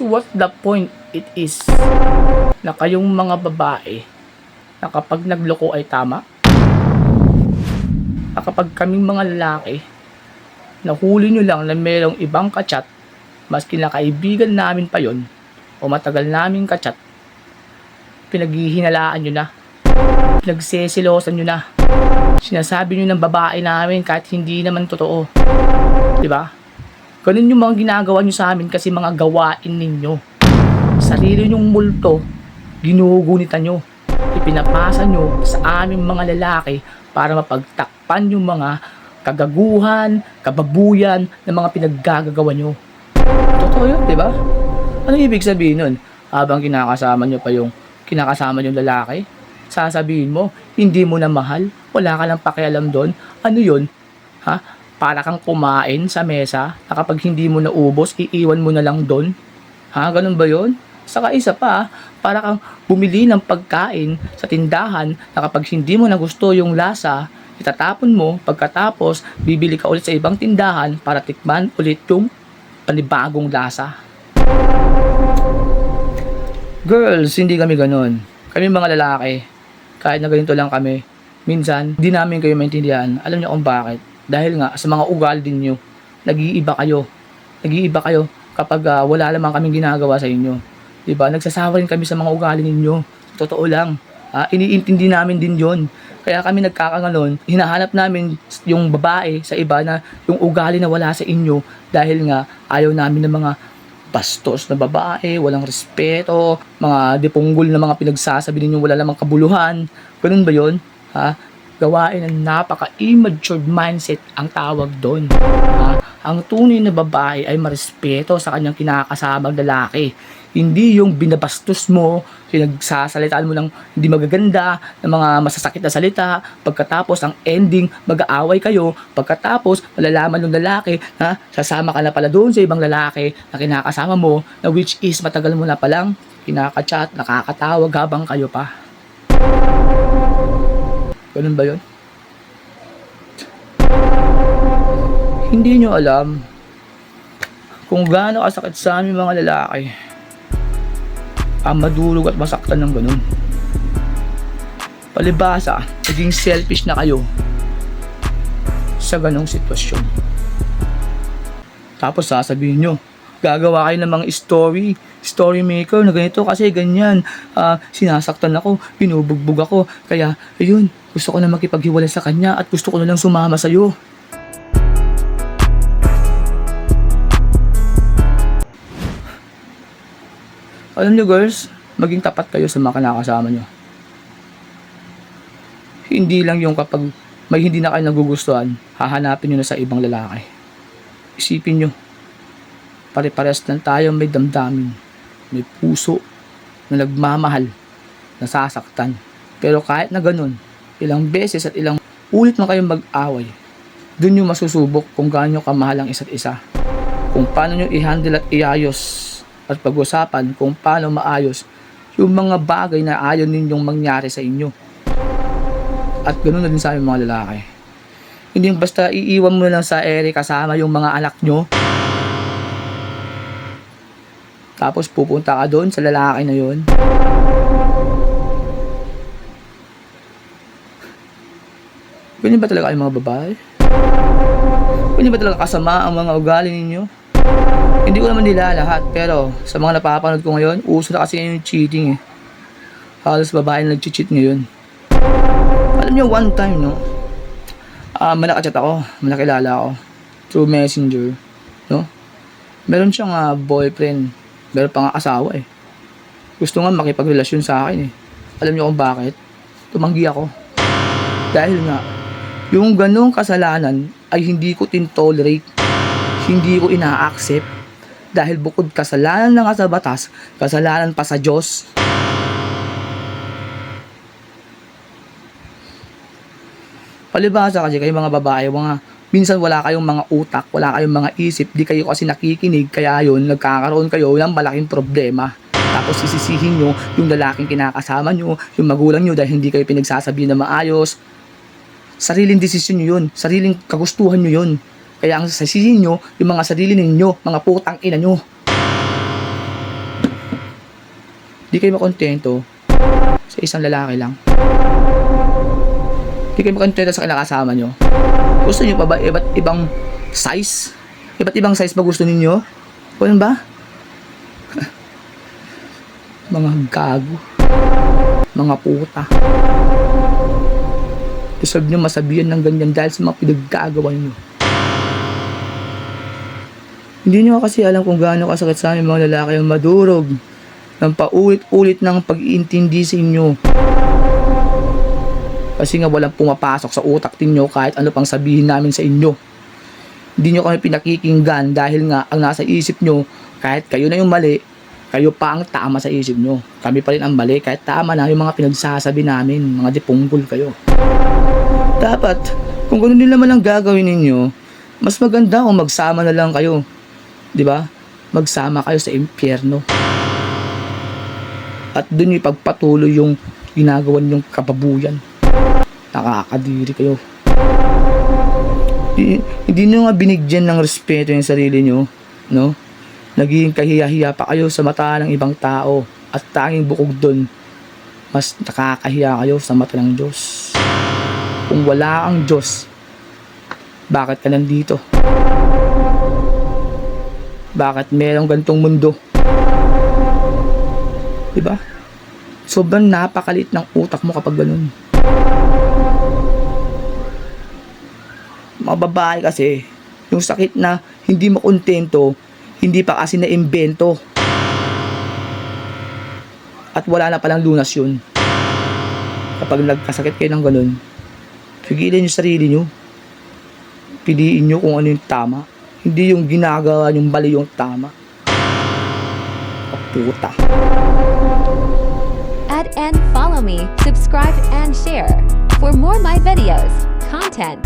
So what the point it is na kayong mga babae na kapag nagloko ay tama? Na kapag kaming mga lalaki nahuli nyo lang na mayroong ibang kachat maski na kaibigan namin pa yon o matagal naming kachat pinaghihinalaan nyo na pinagsesilosan nyo na sinasabi nyo ng babae namin kahit hindi naman totoo di ba? Ganun yung mga ginagawa nyo sa amin kasi mga gawain ninyo. Sarili nyong multo, ginugunitan nyo. Ipinapasa nyo sa aming mga lalaki para mapagtakpan yung mga kagaguhan, kababuyan ng mga pinaggagawa nyo. Totoo yun, di ba? Ano ibig sabihin nun? Habang kinakasama nyo pa yung kinakasama yung lalaki, sasabihin mo, hindi mo na mahal, wala ka lang pakialam doon. Ano yun? Ha? Para kang kumain sa mesa, na kapag hindi mo naubos, iiwan mo na lang doon. Ha? Ganun ba yun? Saka isa pa, para kang bumili ng pagkain sa tindahan na kapag hindi mo nagusto yung lasa, itatapon mo, pagkatapos, bibili ka ulit sa ibang tindahan para tikman ulit yung panibagong lasa. Girls, hindi kami ganun. Kami mga lalaki, kahit na ganito lang kami, minsan, di namin kayo maintindihan. Alam niyo kung bakit? Dahil nga, sa mga ugal din nyo, nag-iiba kayo. Nag-iiba kayo kapag ah, wala lamang kaming ginagawa sa inyo. Diba? Nagsasawa rin kami sa mga ugali ninyo. Totoo lang. Ah, iniintindi namin din yon. Kaya kami nagkakaganon, hinahanap namin yung babae sa iba na yung ugali na wala sa inyo dahil nga ayaw namin ng mga bastos na babae, walang respeto, mga dipunggol na mga pinagsasabi ninyo wala lamang kabuluhan. Ganun ba yon? Ha? Gawain ng napaka-immature mindset ang tawag doon. Ha? Ang tunay na babae ay marespeto sa kanyang kinakasamang lalaki. Hindi yung binabastos mo, pinagsasalitaan mo ng hindi magaganda, ng mga masasakit na salita, pagkatapos ang ending, mag-aaway kayo, pagkatapos malalaman ng lalaki na sasama ka na pala doon sa ibang lalaki na kinakasama mo, na which is matagal mo na palang kinakachat, nakakatawag habang kayo pa. Ganun ba yun? Hindi nyo alam kung gaano kasakit sa aming mga lalaki ang madulog at masaktan ng ganun. Palibasa, naging selfish na kayo sa ganong sitwasyon. Tapos sasabihin nyo, gagawa kayo ng mga story, story maker na ganito kasi ganyan. Ah, sinasaktan ako, binubugbog ako. Kaya, ayun, gusto ko na makipaghiwalay sa kanya at gusto ko na lang sumama sa'yo. Alam nyo girls, maging tapat kayo sa mga kinakasama nyo. Hindi lang yung kapag may hindi na kayo nagugustuhan, hahanapin nyo na sa ibang lalaki. Isipin nyo, pare-pares lang tayo may damdamin, may puso na nagmamahal, nasasaktan. Pero kahit na ganun, ilang beses at ilang ulit na kayong mag-away, dun yung masusubok kung gaano kamahal ang isa't isa. Kung paano nyo i-handle at iayos at pag-usapan kung paano maayos yung mga bagay na ayaw ninyong mangyari sa inyo. At ganoon na din sa mga lalaki. Hindi yung basta iiwan mo lang sa ere kasama yung mga anak nyo. Tapos pupunta ka doon sa lalaki na yun. Ganyan ba talaga kayong mga babae? Ganyan ba talaga kasama ang mga ugali ninyo? Hindi ko naman nila lahat, pero sa mga napapanood ko ngayon, uso na kasi yung cheating eh. Halos babae na nag-cheat ngayon. Alam niyo, one time, no? Ah, may nakachat ako, may nakilala ako. Through messenger, no? Meron siyang ah, boyfriend, meron pa nga asawa eh. Gusto nga makipagrelasyon sa akin eh. Alam niyo kung bakit? Tumanggi ako. Dahil nga, yung ganong kasalanan ay hindi ko tintolerate. Hindi ko ina-accept. Dahil bukod kasalanan na nga sa batas, kasalanan pa sa Diyos. Palibasa kasi kayo mga babae, mga minsan wala kayong mga utak, wala kayong mga isip, di kayo kasi nakikinig, kaya yun, nagkakaroon kayo ng malaking problema. Tapos sisisihin nyo yung lalaking kinakasama nyo, yung magulang nyo dahil hindi kayo pinagsasabi na maayos. Sariling desisyon nyo yun, sariling kagustuhan nyo yun. Kaya ang sisisihin nyo, yung mga sarili ninyo, mga putang ina nyo. di kayo makontento sa isang lalaki lang. Di kayo makontento sa kinakasama nyo. Gusto nyo pa ba iba't ibang size? Iba't ibang size ba gusto ninyo? O yun ba? Mga gago. Mga puta. Deserve nyo masabihan ng ganyan dahil sa mga pinaggagawa nyo. Hindi nyo kasi alam kung gaano kasakit sa amin mga lalaki ang madurog ng paulit-ulit ng pag-iintindi sa inyo. Kasi nga walang pumapasok sa utak ninyo kahit ano pang sabihin namin sa inyo. Hindi nyo kami pinakikinggan dahil nga ang nasa isip nyo, kahit kayo na yung mali, kayo pa ang tama sa isip nyo. Kami pa rin ang mali kahit tama na yung mga pinagsasabi namin, mga dipunggol kayo. Dapat, kung ganoon din naman ang gagawin ninyo, mas maganda kung magsama na lang kayo. 'Di ba? Magsama kayo sa impyerno. At doon yung pagpatuloy yung ginagawa ninyong kababuyan. Nakakadiri kayo. Hindi, hindi nyo nga binigyan ng respeto yung sarili nyo, no? Naging kahiya-hiya pa kayo sa mata ng ibang tao at tanging bukog doon, mas nakakahiya kayo sa mata ng Diyos. Kung wala ang Diyos, bakit ka nandito? Bakit merong gantong mundo? Diba? Sobrang napakalit ng utak mo kapag ganun. Mga kasi, yung sakit na hindi makontento, hindi pa kasi na-imbento. At wala na palang lunas yun. Kapag nagkasakit kayo ng ganun, pigilan yung sarili nyo. Piliin nyo kung ano yung tama. Hindi yung ginagawa yung mali yung tama. Puta. Add and follow me, subscribe and share for more my videos, content,